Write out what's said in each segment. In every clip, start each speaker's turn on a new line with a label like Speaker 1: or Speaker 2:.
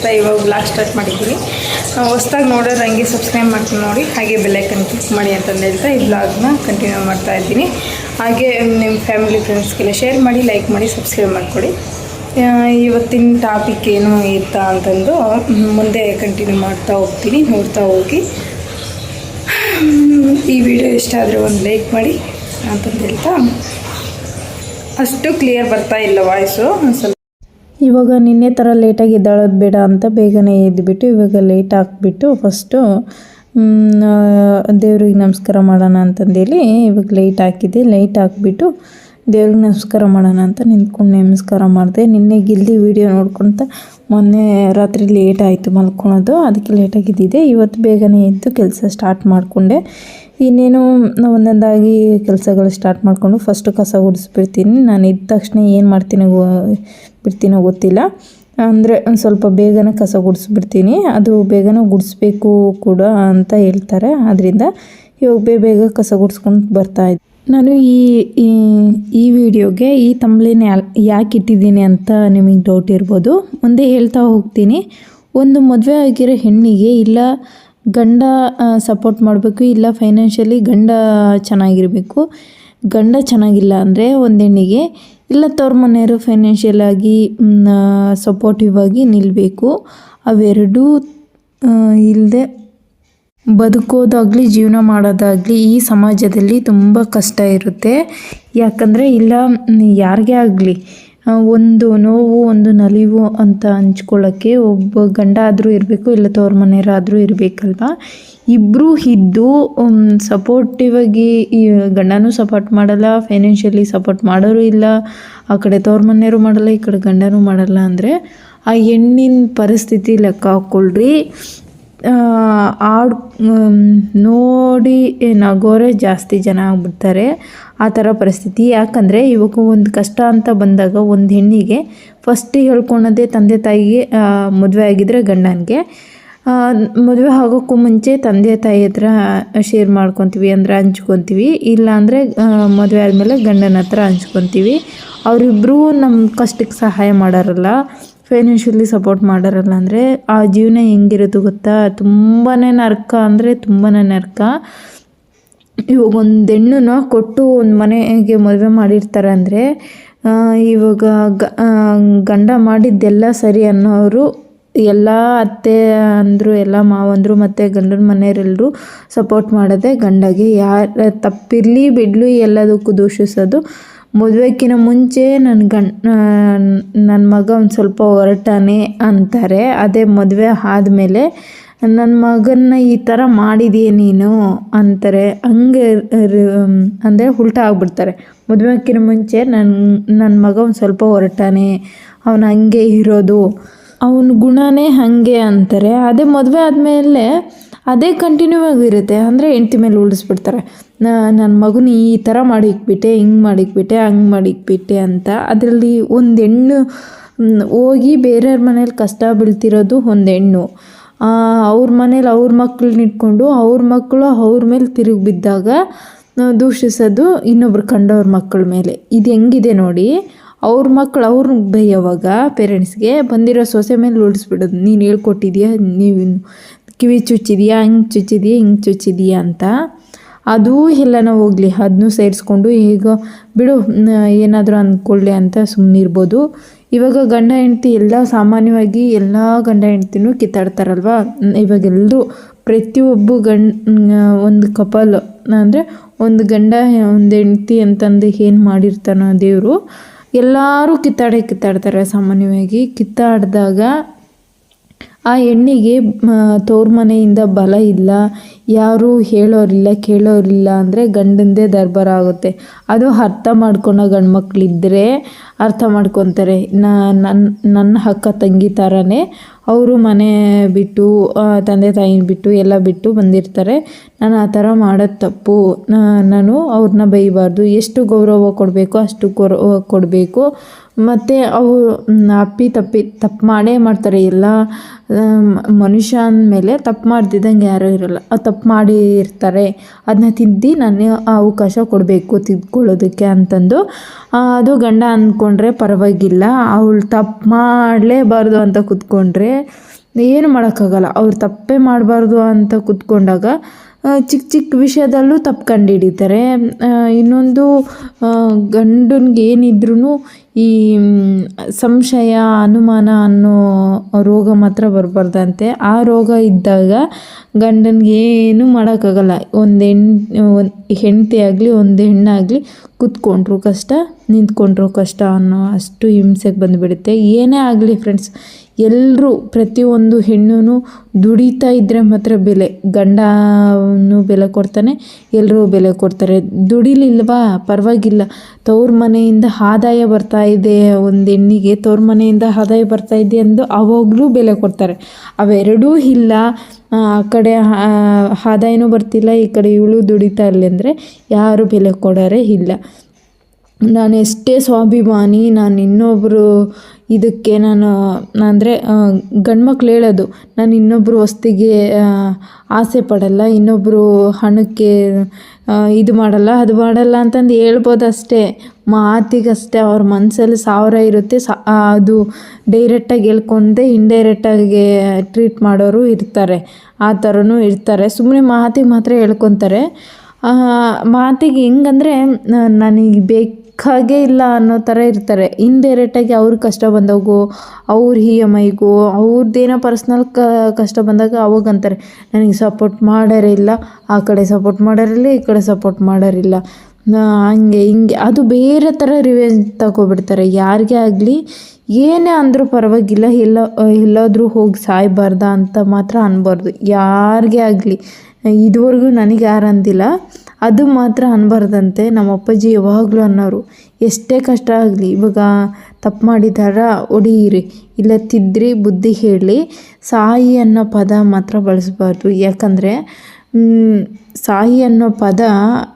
Speaker 1: ಮಾಡಿಸ್ತಾ ಇವಾಗ blog start ಮಾಡಿದ್ದೀನಿ. ಹೊಸ್ದಾಗಿ ನೋಡೋರು ಹಂಗೆ ಸಬ್ಸ್ಕ್ರೈಬ್ ಮಾಡ್ಕೊಂಡು ನೋಡಿ, ಹಾಗೆ ಬೆಲ್ಲೈಕನ್ ಕ್ಲಿಕ್ ಮಾಡಿ ಅಂತಂದು ಹೇಳ್ತಾ ಈ ಬ್ಲಾಗ್ನ ಕಂಟಿನ್ಯೂ ಮಾಡ್ತಾ ಇದ್ದೀನಿ. ಹಾಗೆ ನಿಮ್ಮ ಫ್ಯಾಮಿಲಿ ಫ್ರೆಂಡ್ಸ್ಗೆಲ್ಲ ಶೇರ್ ಮಾಡಿ ಲೈಕ್ ಮಾಡಿ ಸಬ್ಸ್ಕ್ರೈಬ್ ಮಾಡಿಕೊಡಿ. ಇವತ್ತಿನ ಟಾಪಿಕ್ ಏನು ಇತ್ತ ಅಂತಂದು ಮುಂದೆ ಕಂಟಿನ್ಯೂ ಮಾಡ್ತಾ ಹೋಗ್ತೀನಿ, ನೋಡ್ತಾ ಹೋಗಿ. ಈ ವಿಡಿಯೋ ಇಷ್ಟ ಆದರೆ ಒಂದು ಲೈಕ್ ಮಾಡಿ ಅಂತಂದು ಹೇಳ್ತಾ. ಅಷ್ಟು ಕ್ಲಿಯರ್ ಬರ್ತಾ ಇಲ್ಲ ವಾಯ್ಸು ಒಂದು
Speaker 2: ಇವಾಗ ನಿನ್ನೆ ಥರ ಲೇಟಾಗಿ ಎದ್ದಾಳೋದು ಬೇಡ ಅಂತ ಬೇಗನೆ ಎದ್ದುಬಿಟ್ಟು ಇವಾಗ ಲೇಟ್ ಹಾಕ್ಬಿಟ್ಟು ಫಸ್ಟು ದೇವ್ರಿಗೆ ನಮಸ್ಕಾರ ಮಾಡೋಣ ಅಂತಂದೇಳಿ ಇವಾಗ ಲೈಟ್ ಹಾಕಿದ್ದೆ ಲೈಟ್ ಹಾಕ್ಬಿಟ್ಟು ದೇವ್ರಿಗೆ ನಮಸ್ಕಾರ ಮಾಡೋಣ ಅಂತ ನಿಂತ್ಕೊಂಡು ನಮಸ್ಕಾರ ಮಾಡಿದೆ. ನಿನ್ನೆ ಗಿಲ್ದಿ ವೀಡಿಯೋ ನೋಡ್ಕೊತ ಮೊನ್ನೆ ರಾತ್ರಿ ಲೇಟ್ ಆಯಿತು ಮಲ್ಕೊಳೋದು. ಅದಕ್ಕೆ ಲೇಟಾಗಿದ್ದಿದೆ ಇವತ್ತು ಬೇಗನೆ ಎದ್ದು ಕೆಲಸ ಸ್ಟಾರ್ಟ್ ಮಾಡಿಕೊಂಡೆ. ಇನ್ನೇನು ಒಂದೊಂದಾಗಿ ಕೆಲಸಗಳು ಸ್ಟಾರ್ಟ್ ಮಾಡಿಕೊಂಡು ಫಸ್ಟು ಕಸ ಗುಡಿಸ್ಬಿಡ್ತೀನಿ. ನಾನು ಇದ್ದ ತಕ್ಷಣ ಏನು ಮಾಡ್ತೀನೋ ಗೊ- ಬಿಡ್ತೀನೋ ಗೊತ್ತಿಲ್ಲ. ಅಂದರೆ ಒಂದು ಸ್ವಲ್ಪ ಬೇಗನೆ ಕಸ ಗುಡಿಸ್ಬಿಡ್ತೀನಿ. ಅದು ಬೇಗನೆ ಗುಡಿಸ್ಬೇಕು ಕೂಡ ಅಂತ ಹೇಳ್ತಾರೆ. ಆದ್ದರಿಂದ ಇವಾಗ ಬೇಗ ಬೇಗ ಕಸ ಗುಡಿಸ್ಕೊಂಡು ಬರ್ತಾ ಇದ್ದೆ ನಾನು ಈ, ಈ- ವಿಡಿಯೋಗೆ ಈ ತಂಬ್ಲೇನ ಯಾಕೆ ಇಟ್ಟಿದ್ದೀನಿ ಅಂತ ನಿಮಗೆ ಡೌಟ್ ಇರ್ಬೋದು. ಮುಂದೆ ಹೇಳ್ತಾ ಹೋಗ್ತೀನಿ. ಒಂದು ಮದುವೆ ಆಗಿರೋ ಹೆಣ್ಣಿಗೆ ಇಲ್ಲ ಗಂಡ ಸಪೋರ್ಟ್ ಮಾಡಬೇಕು, ಇಲ್ಲ ಫೈನಾನ್ಷಿಯಲಿ ಗಂಡ ಚೆನ್ನಾಗಿರಬೇಕು. ಗಂಡ ಚೆನ್ನಾಗಿಲ್ಲ ಅಂದರೆ ಒಂದು ಹೆಣ್ಣಿಗೆ ಇಲ್ಲ ತವ್ರ ಮನೆಯವರು ಫೈನಾನ್ಷಿಯಲ್ ಆಗಿ ಸಪೋರ್ಟಿವ್ ಆಗಿ ನಿಲ್ಲಬೇಕು ಅವೆರಡೂ ಇಲ್ಲದೆ ಬದುಕೋದಾಗಲಿ, ಜೀವನ ಮಾಡೋದಾಗಲಿ ಈ ಸಮಾಜದಲ್ಲಿ ತುಂಬ ಕಷ್ಟ ಇರುತ್ತೆ. ಯಾಕಂದರೆ ಇಲ್ಲ, ಯಾರಿಗೇ ಆಗಲಿ ಒಂದು ನೋವು, ಒಂದು ನಲಿವು ಅಂತ ಹಂಚ್ಕೊಳ್ಳೋಕ್ಕೆ ಒಬ್ಬ ಗಂಡ ಆದರೂ ಇರಬೇಕು, ಇಲ್ಲ ತವ್ರ ಮನೆಯವರಾದರೂ ಇರಬೇಕಲ್ವ? ಇಬ್ಬರೂ ಇದ್ದು ಸಪೋರ್ಟಿವ್ ಆಗಿ ಈ ಗಂಡನೂ ಸಪೋರ್ಟ್ ಮಾಡಲ್ಲ ಫೈನಾನ್ಷಿಯಲಿ ಸಪೋರ್ಟ್ ಮಾಡೋರು ಇಲ್ಲ, ಆ ಕಡೆ ತವ್ರ ಮನೆಯವರು ಮಾಡಲ್ಲ, ಈ ಕಡೆ ಗಂಡನೂ ಮಾಡಲ್ಲ ಅಂದರೆ ಆ ಹೆಣ್ಣಿನ ಪರಿಸ್ಥಿತಿ ಲೆಕ್ಕ ಹಾಕ್ಕೊಳ್ರಿ. ಆಡ್ ನೋಡಿ ನಗೋರೆ ಜಾಸ್ತಿ ಜನ ಆಗ್ಬಿಡ್ತಾರೆ. ಆ ಥರ ಪರಿಸ್ಥಿತಿ. ಯಾಕಂದರೆ ಇವಾಗ ಒಂದು ಕಷ್ಟ ಅಂತ ಬಂದಾಗ ಒಂದು ಹೆಣ್ಣಿಗೆ ಫಸ್ಟ್ ಹೇಳ್ಕೊಳೋದೇ ತಂದೆ ತಾಯಿಗೆ ಮದುವೆ ಆಗಿದ್ರೆ ಗಂಡನಿಗೆ. ಮದುವೆ ಆಗೋಕ್ಕೂ ಮುಂಚೆ ತಂದೆ ತಾಯಿ ಹತ್ರ ಶೇರ್ ಮಾಡ್ಕೊತೀವಿ ಅಂದರೆ ಹಂಚ್ಕೊತೀವಿ. ಇಲ್ಲಾಂದರೆ ಮದುವೆ ಆದಮೇಲೆ ಗಂಡನ ಹತ್ರ ಹಂಚ್ಕೊತೀವಿ. ಅವರಿಬ್ಬರೂ ನಮ್ಮ ಕಷ್ಟಕ್ಕೆ ಸಹಾಯ ಮಾಡೋರಲ್ಲ ಫೈನಾನ್ಷಿಯಲಿ ಸಪೋರ್ಟ್ ಮಾಡೋರಲ್ಲ ಅಂದರೆ ಆ ಜೀವನ ಹೆಂಗಿರುತ್ತೆ ಗೊತ್ತಾ? ತುಂಬಾ ನರ್ಕ ಅಂದರೆ ತುಂಬಾ ನರ್ಕ. ಇವಾಗ ಒಂದು ಹೆಣ್ಣನ್ನ ಕೊಟ್ಟು ಒಂದು ಮನೆಗೆ ಮದುವೆ ಮಾಡಿರ್ತಾರೆ ಅಂದರೆ ಇವಾಗ ಗಂಡ ಮಾಡಿದ್ದೆಲ್ಲ ಸರಿ ಅನ್ನೋರು ಎಲ್ಲ ಅತ್ತೆ ಅಂದರು, ಎಲ್ಲ ಮಾವಂದರು ಮತ್ತು ಗಂಡನ ಮನೆಯವರೆಲ್ಲರೂ ಸಪೋರ್ಟ್ ಮಾಡೋದೇ ಗಂಡಗೆ. ಯಾರು ತಪ್ಪಿರಲಿ ಬಿಡಲಿ ಎಲ್ಲದಕ್ಕೂ ದೂಷಿಸೋದು. ಮದುವೆಕ್ಕಿಂತ ಮುಂಚೆ ನನ್ನ ಗಂಡ ನನ್ನ ಮಗ ಒಂದು ಸ್ವಲ್ಪ ಹೊರಟಾನೆ ಅಂತಾರೆ. ಅದೇ ಮದುವೆ ಆದಮೇಲೆ ನನ್ನ ಮಗನ್ನ ಈ ಥರ ಮಾಡಿದೀಯ ನೀನು? ಅಂತಾರೆ. ಹಂಗೆ ಅಂದರೆ ಉಲ್ಟಾ ಆಗ್ಬಿಡ್ತಾರೆ. ಮದುವೆಕ್ಕಿಂತ ಮುಂಚೆ ನನ್ನ ನನ್ನ ಮಗ ಒಂದು ಸ್ವಲ್ಪ ಹೊರಟಾನೆ. ಅವನು ಹಂಗೆ ಇರೋದು. ಅವನ ಗುಣನೇ ಹಾಗೆ ಅಂತಾರೆ. ಅದೇ ಮದುವೆ ಆದಮೇಲೆ ಅದೇ ಕಂಟಿನ್ಯೂ ಆಗಿರುತ್ತೆ ಅಂದರೆ ಹೆಂಡ್ತಿ ಮೇಲೆ ಉಳಿಸ್ಬಿಡ್ತಾರೆ ನನ್ನ ಮಗನ ಈ ಥರ ಮಾಡಿಕ್ಬಿಟ್ಟೆ, ಹಿಂಗೆ ಮಾಡಿಕ್ಬಿಟ್ಟೆ, ಹಂಗೆ ಮಾಡಿಕ್ಬಿಟ್ಟೆ ಅಂತ. ಅದರಲ್ಲಿ ಒಂದು ಹೆಣ್ಣು ಹೋಗಿ ಬೇರೆಯವ್ರ ಮನೇಲಿ ಕಷ್ಟ ಬೀಳ್ತಿರೋದು ಒಂದು ಹೆಣ್ಣು. ಅವ್ರ ಮನೇಲಿ ಅವ್ರ ಮಕ್ಳನ್ನ ಇಟ್ಕೊಂಡು ಅವ್ರ ಮಕ್ಕಳು ಅವ್ರ ಮೇಲೆ ತಿರುಗಿ ಬಿದ್ದಾಗ ದೂಷಿಸೋದು ಇನ್ನೊಬ್ರು ಕಂಡವ್ರ ಮಕ್ಕಳ ಮೇಲೆ. ಇದು ಹೆಂಗಿದೆ ನೋಡಿ, ಅವ್ರ ಮಕ್ಕಳು ಅವ್ರನ್ನ ಬೈಯೋವಾಗ ಪೇರೆಂಟ್ಸ್ಗೆ ಬಂದಿರೋ ಸೊಸೆ ಮೇಲೆ ಉಳಿಸ್ಬಿಡೋದು ನೀನು ಹೇಳ್ಕೊಟ್ಟಿದ್ಯಾ? ನೀವು ಕಿವಿ ಚುಚ್ಚಿದ್ಯಾ? ಹಿಂಗೆ ಚುಚ್ಚಿದ್ಯಾ? ಹಿಂಗೆ ಚುಚ್ಚಿದ್ಯಾ ಅಂತ. ಅದು ಎಲ್ಲನೂ ಹೋಗಲಿ. ಅದನ್ನೂ ಸೇರಿಸ್ಕೊಂಡು ಈಗ ಬಿಡು ಏನಾದರೂ ಅಂದ್ಕೊಳ್ಳಿ ಅಂತ ಸುಮ್ಮನಿರ್ಬೋದು ಇವಾಗ ಗಂಡ ಹೆಂಡ್ತಿ ಎಲ್ಲ ಸಾಮಾನ್ಯವಾಗಿ ಎಲ್ಲ ಗಂಡ ಹೆಂಡ್ತಿನೂ ಕಿತ್ತಾಡ್ತಾರಲ್ವ? ಇವಾಗ ಎಲ್ಲರೂ ಪ್ರತಿಯೊಬ್ಬ ಗಂಡ ಒಂದು ಕಪಲ್, ಅಂದರೆ ಒಂದು ಗಂಡ, ಒಂದು ಹೆಂಡ್ತಿ ಅಂತಂದು ಏನು ಮಾಡಿರ್ತಾನೋ ದೇವರು, ಎಲ್ಲರೂ ಕಿತ್ತಾಡೇ ಕಿತ್ತಾಡ್ತಾರೆ ಸಾಮಾನ್ಯವಾಗಿ. ಕಿತ್ತಾಡಿದಾಗ ಆ ಹೆಣ್ಣಿಗೆ ತೋರ್ ಮನೆಯಿಂದ ಬಲ ಇಲ್ಲ. ಯಾರೂ ಹೇಳೋರಿಲ್ಲ, ಕೇಳೋರಿಲ್ಲ ಅಂದರೆ ಗಂಡಂದೇ ದರ್ಬಾರ ಆಗುತ್ತೆ. ಅದು ಅರ್ಥ ಮಾಡ್ಕೊಳೋ ಗಂಡು ಮಕ್ಕಳಿದ್ದರೆ ಅರ್ಥ ಮಾಡ್ಕೊತಾರೆ. ನನ್ನ ನನ್ನ ಅಕ್ಕ ತಂಗಿ ಥರನೇ ಅವರು ಮನೆ ಬಿಟ್ಟು ತಂದೆ ತಾಯಿನ ಬಿಟ್ಟು ಎಲ್ಲ ಬಿಟ್ಟು ಬಂದಿರ್ತಾರೆ. ನಾನು ಆ ಥರ ಮಾಡೋದು ತಪ್ಪು. ನಾನು ಅವ್ರನ್ನ ಬೈಬಾರ್ದು. ಎಷ್ಟು ಗೌರವ ಕೊಡಬೇಕು ಅಷ್ಟು ಗೌರವ ಕೊಡಬೇಕು. ಮತ್ತು ಅವು ಅಪ್ಪಿ ತಪ್ಪಿ, ತಪ್ಪು ಮಾಡೇ ಮಾಡ್ತಾರೆ. ಎಲ್ಲ ಮನುಷ್ಯ ಅಂದಮೇಲೆ ತಪ್ಪು ಮಾಡ್ತಿದ್ದಂಗೆ ಯಾರೂ ಇರೋಲ್ಲ. ಅದು ತಪ್ಪು ಮಾಡಿ ಇರ್ತಾರೆ. ಅದನ್ನ ತಿದ್ದಿ ನಾನು ಅವಕಾಶ ಕೊಡಬೇಕು ತಿದ್ಕೊಳ್ಳೋದಕ್ಕೆ ಅಂತಂದು. ಅದು ಗಂಡ ಅಂದ್ಕೊಂಡ್ರೆ ಪರವಾಗಿಲ್ಲ. ಅವಳು ತಪ್ಪು ಮಾಡಲೇಬಾರ್ದು ಅಂತ ಕೂತ್ಕೊಂಡ್ರೆ ಏನು ಮಾಡೋಕ್ಕಾಗಲ್ಲ. ಅವ್ರು ತಪ್ಪೇ ಮಾಡಬಾರ್ದು ಅಂತ ಕೂತ್ಕೊಂಡಾಗ ಚಿಕ್ಕ ಚಿಕ್ಕ ವಿಷಯದಲ್ಲೂ ತಪ್ಪು ಕಂಡು ಹಿಡಿತಾರೆ ಇನ್ನೊಂದು ಗಂಡನಿಗೆ ಏನಿದ್ರೂ ಈ ಸಂಶಯ, ಅನುಮಾನ ಅನ್ನೋ ರೋಗ ಮಾತ್ರ ಬರಬಾರ್ದಂತೆ. ಆ ರೋಗ ಇದ್ದಾಗ ಗಂಡನಿಗೆ ಏನು ಮಾಡೋಕ್ಕಾಗಲ್ಲ. ಒಂದು ಹೆಣ್ಣು ಒಂದು ಹೆಂಡತಿ ಆಗಲಿ, ಒಂದು ಹೆಣ್ಣಾಗಲಿ ಕುತ್ಕೊಂಡ್ರು ಕಷ್ಟ, ನಿಂತ್ಕೊಂಡ್ರು ಕಷ್ಟ ಅನ್ನೋ ಅಷ್ಟು ಹಿಂಸೆಗೆ ಬಂದುಬಿಡುತ್ತೆ. ಏನೇ ಆಗಲಿ ಫ್ರೆಂಡ್ಸ್ ಎಲ್ಲರೂ ಪ್ರತಿಯೊಂದು ಹೆಣ್ಣು ದುಡಿತಾ ಇದ್ದರೆ ಮಾತ್ರ ಬೆಲೆ, ಗಂಡನು ಬೆಲೆ ಕೊಡ್ತಾನೆ ಎಲ್ಲರೂ ಬೆಲೆ ಕೊಡ್ತಾರೆ. ದುಡಿಲಿಲ್ವಾ? ಪರವಾಗಿಲ್ಲ. ತವ್ರ ಮನೆಯಿಂದ ಆದಾಯ ಬರ್ತಾ ಇದೆ, ಒಂದು ಹೆಣ್ಣಿಗೆ ತವ್ರ ಮನೆಯಿಂದ ಆದಾಯ ಬರ್ತಾ ಇದೆ ಎಂದು ಅವಾಗಲೂ ಬೆಲೆ ಕೊಡ್ತಾರೆ. ಅವೆರಡೂ ಇಲ್ಲ. ಆ ಕಡೆ ಆದಾಯನೂ ಬರ್ತಿಲ್ಲ, ಈ ಕಡೆ ಇವಳು ದುಡಿತಾ ಇಲ್ಲ ಅಂದರೆ ಯಾರು ಬೆಲೆ ಕೊಡೋರೇ ಇಲ್ಲ. ನಾನು ಎಷ್ಟೇ ಸ್ವಾಭಿಮಾನಿ, ನಾನು ಇನ್ನೊಬ್ಬರು ಇದಕ್ಕೆ ನಾನು, ಅಂದರೆ ಗಂಡ್ಮಕ್ಳು ಹೇಳೋದು, ನಾನು ಇನ್ನೊಬ್ಬರು ವಸ್ತಿಗೆ ಆಸೆ ಪಡಲ್ಲ ಇನ್ನೊಬ್ಬರು ಹಣಕ್ಕೆ ಇದು ಮಾಡಲ್ಲ, ಅದು ಮಾಡಲ್ಲ ಅಂತಂದು ಹೇಳ್ಬೋದು ಅಷ್ಟೇ. ಮಾತಿಗಷ್ಟೇ ಅವ್ರ ಮನಸ್ಸಲ್ಲಿ ಸಾವಿರ ಇರುತ್ತೆ, ಸಾ ಅದು ಡೈರೆಕ್ಟಾಗಿ ಹೇಳ್ಕೊಂಡೆ ಇಂಡೈರೆಕ್ಟಾಗಿ ಟ್ರೀಟ್ ಮಾಡೋರು ಇರ್ತಾರೆ, ಆ ಥರನೂ ಇರ್ತಾರೆ. ಸುಮ್ಮನೆ ಮಾತಿಗೆ ಮಾತ್ರ ಹೇಳ್ಕೊತಾರೆ. ಮಾತಿಗೆ ಹೆಂಗಂದರೆ ನನಗೆ ಬೇಕಾಗೇ ಇಲ್ಲ ಅನ್ನೋ ಥರ ಇರ್ತಾರೆ. ಇಂಡೈರೆಕ್ಟಾಗಿ ಅವ್ರ ಕಷ್ಟ ಬಂದಾಗೋ, ಅವ್ರ ಇ ಎಂ ಐಗೋ ಅವ್ರದ್ದೇನೋ ಪರ್ಸ್ನಲ್ ಕ, ಕಷ್ಟ ಬಂದಾಗ ಅವಾಗ ಅಂತಾರೆ, ನನಗೆ ಸಪೋರ್ಟ್ ಮಾಡೋರೇ ಇಲ್ಲ, ಆ ಕಡೆ ಸಪೋರ್ಟ್ ಮಾಡೋರಿಲ್ಲ ಈ ಕಡೆ ಸಪೋರ್ಟ್ ಮಾಡೋರಿಲ್ಲ ಹಂಗೆ, ಹಿಂಗೆ, ಅದು ಬೇರೆ ಥರ ರಿವೆಂಜ್ ತಗೊಬಿಡ್ತಾರೆ. ಯಾರಿಗೇ ಆಗಲಿ, ಏನೇ ಅಂದರೂ ಪರವಾಗಿಲ್ಲ ಎಲ್ಲ ಎಲ್ಲಾದರೂ ಹೋಗಿ ಸಾಯಬಾರ್ದ ಅಂತ ಮಾತ್ರ ಅನ್ಬಾರ್ದು. ಯಾರಿಗೇ ಆಗಲಿ, ಇದುವರೆಗೂ ನನಗೆ ಯಾರು ಅಂದಿಲ್ಲ. ಅದು ಮಾತ್ರ ಅನ್ಬಾರ್ದಂತೆ ನಮ್ಮ ಅಪ್ಪಾಜಿ ಯಾವಾಗಲೂ ಅನ್ನೋರು, ಎಷ್ಟೇ ಕಷ್ಟ ಆಗಲಿ, ಇವಾಗ ತಪ್ಪು ಮಾಡಿದಾರ ಹೊಡೀರಿ ಇಲ್ಲ ತಿದ್ದಿರಿ ಬುದ್ಧಿ ಹೇಳಿ, ಸಾಯಿ ಅನ್ನೋ ಪದ ಮಾತ್ರ ಬಳಸಬಾರ್ದು. ಯಾಕಂದರೆ ಸಾಯಿ ಅನ್ನೋ ಪದ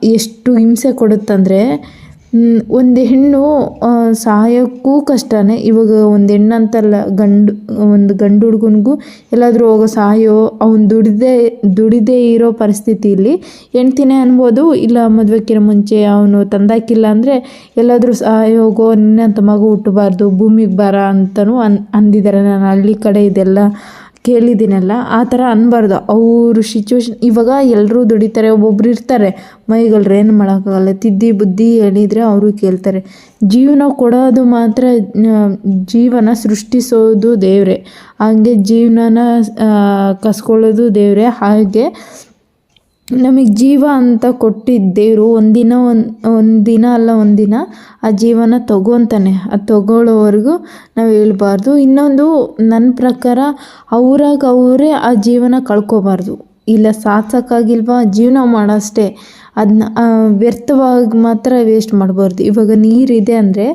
Speaker 2: ಎಷ್ಟು ಹಿಂಸೆ ಕೊಡುತ್ತಂದರೆ ಒಂದು ಹೆಣ್ಣು ಸಾಯೋಕ್ಕೂ ಕಷ್ಟನೇ. ಇವಾಗ ಒಂದು ಹೆಣ್ಣಂತಲ್ಲ, ಗಂಡು, ಒಂದು ಗಂಡು ಹುಡ್ಗನಿಗೂ ಎಲ್ಲಾದರೂ ಹೋಗೋ ಸಾಯೋ, ಅವ್ನು ದುಡಿದೇ ದುಡಿದೇ ಇರೋ ಪರಿಸ್ಥಿತಿಯಲ್ಲಿ ಹೆಣ್ತಿನೇ ಅನ್ಬೋದು, ಇಲ್ಲ ಮದುವೆಕ್ಕಿನ ಮುಂಚೆ ಅವನು ತಂದಾಕಿಲ್ಲ ಅಂದರೆ ಎಲ್ಲಾದರೂ ಸಾಯೋಗೋ ನಿನ್ನಂತ ಮಗು ಹುಟ್ಟಬಾರ್ದು, ಭೂಮಿಗೆ ಬರ ಅಂತಲೂ ಅನ್ ಅಂದಿದ್ದಾರೆ ನಾನು ಹಳ್ಳಿ ಕಡೆ ಇದೆಲ್ಲ ಕೇಳಿದ್ದೀನಲ್ಲ, ಆ ಥರ ಅನ್ಬಾರ್ದು. ಅವ್ರ ಸಿಚುವೇಶನ್ ಇವಾಗ ಎಲ್ಲರೂ ದುಡಿತಾರೆ, ಒಬ್ಬೊಬ್ರು ಇರ್ತಾರೆ. ಮೈಗಳ್ರು ಏನು ಮಾಡೋಕ್ಕಾಗಲ್ಲ, ತಿದ್ದಿ ಬುದ್ಧಿ ಹೇಳಿದರೆ ಅವರು ಕೇಳ್ತಾರೆ. ಜೀವನ ಕೊಡೋದು ಮಾತ್ರ ಜೀವನ ಸೃಷ್ಟಿಸೋದು ದೇವರೇ. ಹಾಗೆ ಜೀವನನ ಕಸ್ಕೊಳ್ಳೋದು ದೇವರೇ. ಹಾಗೆ ನಮಗೆ ಜೀವ ಅಂತ ಕೊಟ್ಟಿದ್ದ ದೇವರು ಒಂದಿನ ಒಂದು ಒಂದಿನ ಅಲ್ಲ ಒಂದಿನ ಆ ಜೀವನ ತಗೊತಾನೆ ಅದು ತಗೊಳ್ಳೋವರೆಗೂ ನಾವು ಹೇಳ್ಬಾರ್ದು. ಇನ್ನೊಂದು ನನ್ನ ಪ್ರಕಾರ ಅವ್ರಾಗಿ ಅವರೇ ಆ ಜೀವನ ಕಳ್ಕೊಬಾರ್ದು. ಇಲ್ಲ ಸಾಧ್ಸೋಕ್ಕಾಗಿಲ್ವಾ ಜೀವನ ಮಾಡೋಷ್ಟೇ. ಅದನ್ನ ವ್ಯರ್ಥವಾಗಿ ಮಾತ್ರ ವೇಸ್ಟ್ ಮಾಡಬಾರ್ದು. ಇವಾಗ ನೀರಿದೆ ಅಂದರೆ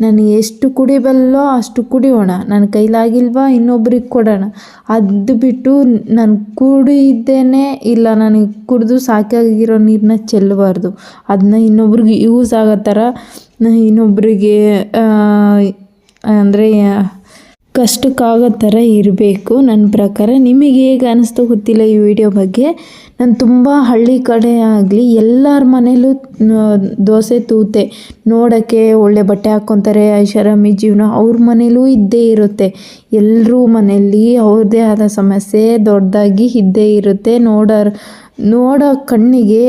Speaker 2: ನಾನು ಎಷ್ಟು ಕುಡಿಬಲ್ಲೋ ಅಷ್ಟು ಕುಡಿಯೋಣ. ನನ್ನ ಕೈಲಾಗಿಲ್ವಾ ಇನ್ನೊಬ್ರಿಗೆ ಕೊಡೋಣ. ಅದು ಬಿಟ್ಟು ನಾನು ಕುಡಿದ್ದೇನೆ ಇಲ್ಲ ನನಗೆ ಕುಡಿದು ಸಾಕಾಗಿರೋ ನೀರನ್ನ ಚೆಲ್ಲಬಾರ್ದು. ಅದನ್ನ ಇನ್ನೊಬ್ರಿಗೆ ಯೂಸ್ ಆಗೋ ಥರ ಇನ್ನೊಬ್ಬರಿಗೆ ಅಂದರೆ ಕಷ್ಟಕ್ಕಾಗೋ ಥರ ಇರಬೇಕು. ನನ್ನ ಪ್ರಕಾರ ನಿಮಗೆ ಹೇಗೆ ಅನ್ನಿಸ್ತು ಗೊತ್ತಿಲ್ಲ ಈ ವಿಡಿಯೋ ಬಗ್ಗೆ. ನಾನು ತುಂಬ ಹಳ್ಳಿ ಕಡೆ ಆಗಲಿ ಎಲ್ಲರ ಮನೇಲೂ ದೋಸೆ ತೂತೆ. ನೋಡೋಕ್ಕೆ ಒಳ್ಳೆ ಬಟ್ಟೆ ಹಾಕ್ಕೊತಾರೆ ಐಷಾರಾಮಿ, ಜೀವನ ಅವ್ರ ಮನೇಲೂ ಇದ್ದೇ ಇರುತ್ತೆ. ಎಲ್ಲರೂ ಮನೆಯಲ್ಲಿ ಅವ್ರದ್ದೇ ಆದ ಸಮಸ್ಯೆ ದೊಡ್ಡದಾಗಿ ಇದ್ದೇ ಇರುತ್ತೆ. ನೋಡೋರು, ನೋಡೋ ಕಣ್ಣಿಗೆ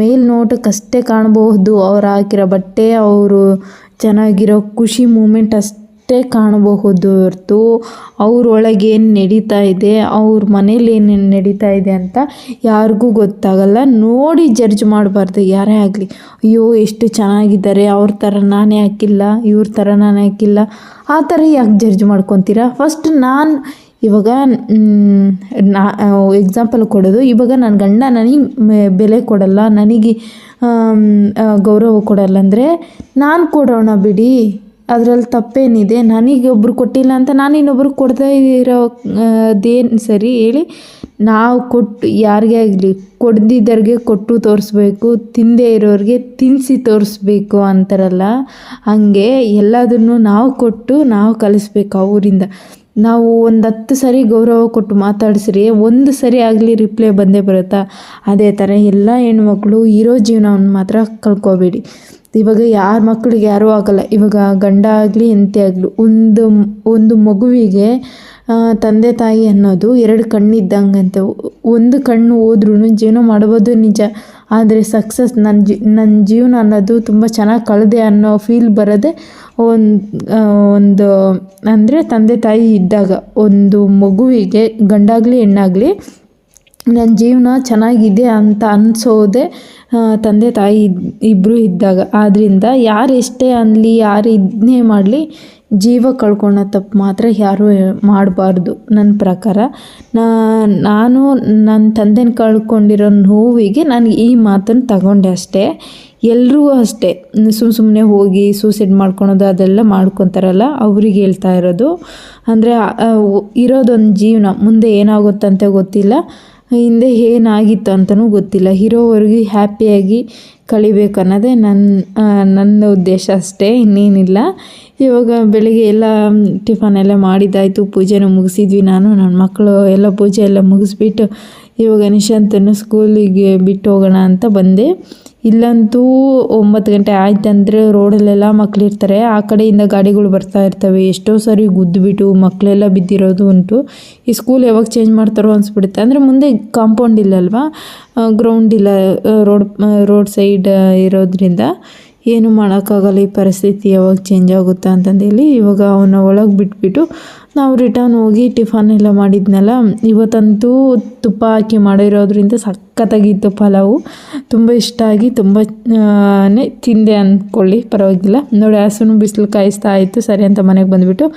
Speaker 2: ಮೇಲ್ನೋಟಕ್ಕಷ್ಟೇ ಕಾಣಬಹುದು ಅವ್ರು ಹಾಕಿರೋ ಬಟ್ಟೆ, ಅವರು ಚೆನ್ನಾಗಿರೋ ಖುಷಿ ಮೂಮೆಂಟ್ ಅಷ್ಟೇ ಕಾಣಬಹುದು ಹೊರತು ಅವ್ರ ಒಳಗೆ ಏನು ನಡೀತಾ ಇದೆ, ಅವ್ರ ಮನೇಲಿ ಏನೇನು ನಡೀತಾ ಇದೆ ಅಂತ ಯಾರಿಗೂ ಗೊತ್ತಾಗಲ್ಲ. ನೋಡಿ ಜಡ್ಜ್ ಮಾಡಬಾರ್ದು, ಯಾರೇ ಆಗಲಿ. ಅಯ್ಯೋ, ಎಷ್ಟು ಚೆನ್ನಾಗಿದ್ದಾರೆ, ಅವ್ರ ಥರ ನಾನೇ ಹಾಕಿಲ್ಲ, ಇವ್ರ ಥರ ನಾನು ಹಾಕಿಲ್ಲ. ಆ ಥರ ಯಾಕೆ ಜಡ್ಜ್ ಮಾಡ್ಕೊತೀರಾ? ಫಸ್ಟ್ ನಾನು ಇವಾಗ ನಾ ಎಕ್ಸಾಂಪಲ್ ಕೊಡೋದು. ಇವಾಗ ನನ್ನ ಗಂಡ ನನಗೆ ಬೆಲೆ ಕೊಡಲ್ಲ, ನನಗೆ ಗೌರವ ಕೊಡಲ್ಲ ಅಂದರೆ ನಾನು ಕೊಡೋಣ ಬಿಡಿ. ಅದರಲ್ಲಿ ತಪ್ಪೇನಿದೆ. ನನಗೆ ಒಬ್ರು ಕೊಟ್ಟಿಲ್ಲ ಅಂತ ನಾನು ಇನ್ನೊಬ್ರಿಗೆ ಕೊಡದೇ ಇರೋ ಅದೇನು ಸರಿ ಹೇಳಿ, ನಾವು ಕೊಟ್ಟು, ಯಾರಿಗೇ ಆಗಲಿ, ಕೊಡ್ದಿದ್ದವ್ರಿಗೆ ಕೊಟ್ಟು ತೋರಿಸ್ಬೇಕು, ತಿಂದೇ ಇರೋರಿಗೆ ತಿನ್ನಿಸಿ ತೋರಿಸ್ಬೇಕು ಅಂತಾರಲ್ಲ, ಹಾಗೆ ಎಲ್ಲದನ್ನು ನಾವು ಕೊಟ್ಟು ನಾವು ಕಲಿಸ್ಬೇಕು ಅವರಿಂದ ನಾವು ಒಂದು ಹತ್ತು ಸರಿ ಗೌರವ ಕೊಟ್ಟು ಮಾತಾಡಿಸ್ರಿ, ಒಂದು ಸರಿ ಆಗಲಿ ರಿಪ್ಲೈ ಬಂದೇ ಬರುತ್ತಾ? ಅದೇ ಥರ ಎಲ್ಲ ಹೆಣ್ಮಕ್ಳು ಇರೋ ಜೀವನವನ್ನು ಮಾತ್ರ ಕಳ್ಕೊಬೇಡಿ. ಇವಾಗ ಯಾರ ಮಕ್ಳಿಗೆ ಯಾರೂ ಆಗಲ್ಲ. ಇವಾಗ ಗಂಡ ಆಗಲಿ ಎಂತೆ ಆಗಲಿ, ಒಂದು ಒಂದು ಮಗುವಿಗೆ ತಂದೆ ತಾಯಿ ಅನ್ನೋದು ಎರಡು ಕಣ್ಣಿದ್ದಂಗಂತೆ ಒಂದು ಕಣ್ಣು ಹೋದ್ರೂ ಜೀವನ ಮಾಡ್ಬೋದು ನಿಜ. ಆದರೆ ಸಕ್ಸಸ್ ನನ್ನ ಜಿ ನನ್ನ ಜೀವನ ಅನ್ನೋದು ತುಂಬ ಚೆನ್ನಾಗಿ ಕಳೆದೆ ಅನ್ನೋ ಫೀಲ್ ಬರೋದೇ ಒಂದು ಒಂದು, ಅಂದರೆ ತಂದೆ ತಾಯಿ ಇದ್ದಾಗ ಒಂದು ಮಗುವಿಗೆ ಗಂಡಾಗಲಿ, ಹೆಣ್ಣಾಗಲಿ ನನ್ನ ಜೀವನ ಚೆನ್ನಾಗಿದೆ ಅಂತ ಅನಿಸೋದೆ ತಂದೆ ತಾಯಿ ಇಬ್ಬರು ಇದ್ದಾಗ. ಆದ್ದರಿಂದ ಯಾರು ಎಷ್ಟೇ ಅನ್ನಲಿ ಯಾರು ಇದನ್ನೇ ಮಾಡಲಿ, ಜೀವ ಕಳ್ಕೊಳ್ಳೋ ತಪ್ಪು ಮಾತ್ರ ಯಾರೂ ಮಾಡಬಾರ್ದು ನನ್ನ ಪ್ರಕಾರ. ನಾನು ನನ್ನ ತಂದೆನ ಕಳ್ಕೊಂಡಿರೋ ನೋವಿಗೆ ನಾನು ಈ ಮಾತನ್ನು ತಗೊಂಡೆ ಅಷ್ಟೇ. ಎಲ್ಲರೂ ಅಷ್ಟೇ. ಸುಮ್ಮ ಸುಮ್ಮನೆ ಹೋಗಿ ಸೂಸೈಡ್ ಮಾಡ್ಕೊಳೋದು ಅದೆಲ್ಲ ಮಾಡ್ಕೊತಾರಲ್ಲ, ಅವ್ರಿಗೆ ಹೇಳ್ತಾ ಇರೋದು. ಅಂದರೆ ಇರೋದೊಂದು ಜೀವನ ಮುಂದೆ ಏನಾಗುತ್ತಂತ ಗೊತ್ತಿಲ್ಲ. ಹಿಂದೆ ಏನಾಗಿತ್ತು ಅಂತಲೂ ಗೊತ್ತಿಲ್ಲ. ಇರೋವರೆಗೂ ಹ್ಯಾಪಿಯಾಗಿ ಕಳಿಬೇಕು ಅನ್ನೋದೇ ನನ್ನ ನನ್ನ ಉದ್ದೇಶ ಅಷ್ಟೇ, ಇನ್ನೇನಿಲ್ಲ. ಇವಾಗ ಬೆಳಿಗ್ಗೆ ಎಲ್ಲ ಟಿಫನ್ ಎಲ್ಲ ಮಾಡಿದ್ದಾಯಿತು. ಪೂಜೆನೂ ಮುಗಿಸಿದ್ವಿ ನಾನು ನನ್ನ ಮಕ್ಕಳು ಎಲ್ಲ ಪೂಜೆ ಎಲ್ಲ ಮುಗಿಸ್ಬಿಟ್ಟು ಇವಾಗ ನಿಶಾಂತನ್ನು ಸ್ಕೂಲಿಗೆ ಬಿಟ್ಟು ಹೋಗೋಣ ಅಂತ ಬಂದೆ. ಇಲ್ಲಂತೂ ಒಂಬತ್ತು ಗಂಟೆ ಆಯ್ತಂದರೆ ರೋಡಲ್ಲೆಲ್ಲ ಮಕ್ಕಳಿರ್ತಾರೆ ಆ ಕಡೆಯಿಂದ ಗಾಡಿಗಳು ಬರ್ತಾ ಇರ್ತವೆ. ಎಷ್ಟೋ ಸರಿ ಗುದ್ದುಬಿಟ್ಟು ಮಕ್ಕಳೆಲ್ಲ ಬಿದ್ದಿರೋದು ಉಂಟು. ಈ ಸ್ಕೂಲ್ ಯಾವಾಗ ಚೇಂಜ್ ಮಾಡ್ತಾರೋ ಅನಿಸ್ಬಿಡುತ್ತೆ. ಅಂದರೆ ಮುಂದೆ ಕಾಂಪೌಂಡ್ ಇಲ್ಲಲ್ವಾ ಗ್ರೌಂಡ್ ಇಲ್ಲ ರೋಡ್ ರೋಡ್ ಸೈಡ್ ಇರೋದ್ರಿಂದ. ಏನು ಮಾಡೋಕ್ಕಾಗಲ್ಲ, ಈ ಪರಿಸ್ಥಿತಿ ಯಾವಾಗ ಚೇಂಜ್ ಆಗುತ್ತಾ ಅಂತಂದೇಳಿ ಇವಾಗ ಅವನ್ನ ಒಳಗೆ ಬಿಟ್ಬಿಟ್ಟು ನಾವು ರಿಟರ್ನ್ ಹೋಗಿ ಟಿಫನ್ ಎಲ್ಲ ಮಾಡಿದ್ನಲ್ಲ, ಇವತ್ತಂತೂ ತುಪ್ಪ ಹಾಕಿ ಮಾಡಿರೋದ್ರಿಂದ ಸಖತ್ತಾಗಿತ್ತು ಪಲಾವು. ತುಂಬ ಇಷ್ಟ ಆಗಿ ತುಂಬ ತಿಂದೆ ಅಂದ್ಕೊಳ್ಳಿ, ಪರವಾಗಿಲ್ಲ. ನೋಡಿ, ಹಸುನು ಬಿಸಿಲು ಕಾಯಿಸ್ತಾ ಇತ್ತು, ಸರಿ ಅಂತ ಮನೆಗೆ ಬಂದುಬಿಟ್ಟು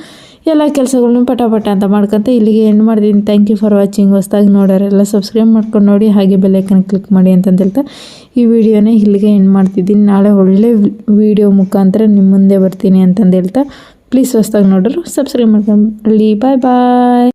Speaker 2: ಎಲ್ಲ ಕೆಲಸಗಳ್ನು ಪಟ ಪಟ ಅಂತ ಮಾಡ್ಕೊಂತ ಇಲ್ಲಿಗೆ ಎಂಡ್ ಮಾಡಿದ್ದೀನಿ ಥ್ಯಾಂಕ್ ಯು ಫಾರ್ ವಾಚಿಂಗ್ ಹೊಸ್ದಾಗಿ ನೋಡೋರೆಲ್ಲ ಸಬ್ಸ್ಕ್ರೈಬ್ ಮಾಡ್ಕೊಂಡು ನೋಡಿ, ಹಾಗೆ ಬೆಲ್ಲೈಕನ್ ಕ್ಲಿಕ್ ಮಾಡಿ ಅಂತಂದು ಹೇಳ್ತಾ ಈ ವಿಡಿಯೋನ ಇಲ್ಲಿಗೆ ಎಂಡ್ ಮಾಡ್ತಿದ್ದೀನಿ. ನಾಳೆ ಒಳ್ಳೆ ವಿಡಿಯೋ ಮುಖಾಂತರ ನಿಮ್ಮ ಮುಂದೆ ಬರ್ತೀನಿ ಅಂತಂದು ಹೇಳ್ತಾ. ಪ್ಲೀಸ್ ಹೊಸ್ದಾಗಿ ನೋಡೋರು ಸಬ್ಸ್ಕ್ರೈಬ್ ಮಾಡ್ಕೊಂಡು ಬಾಯ್ ಬಾಯ್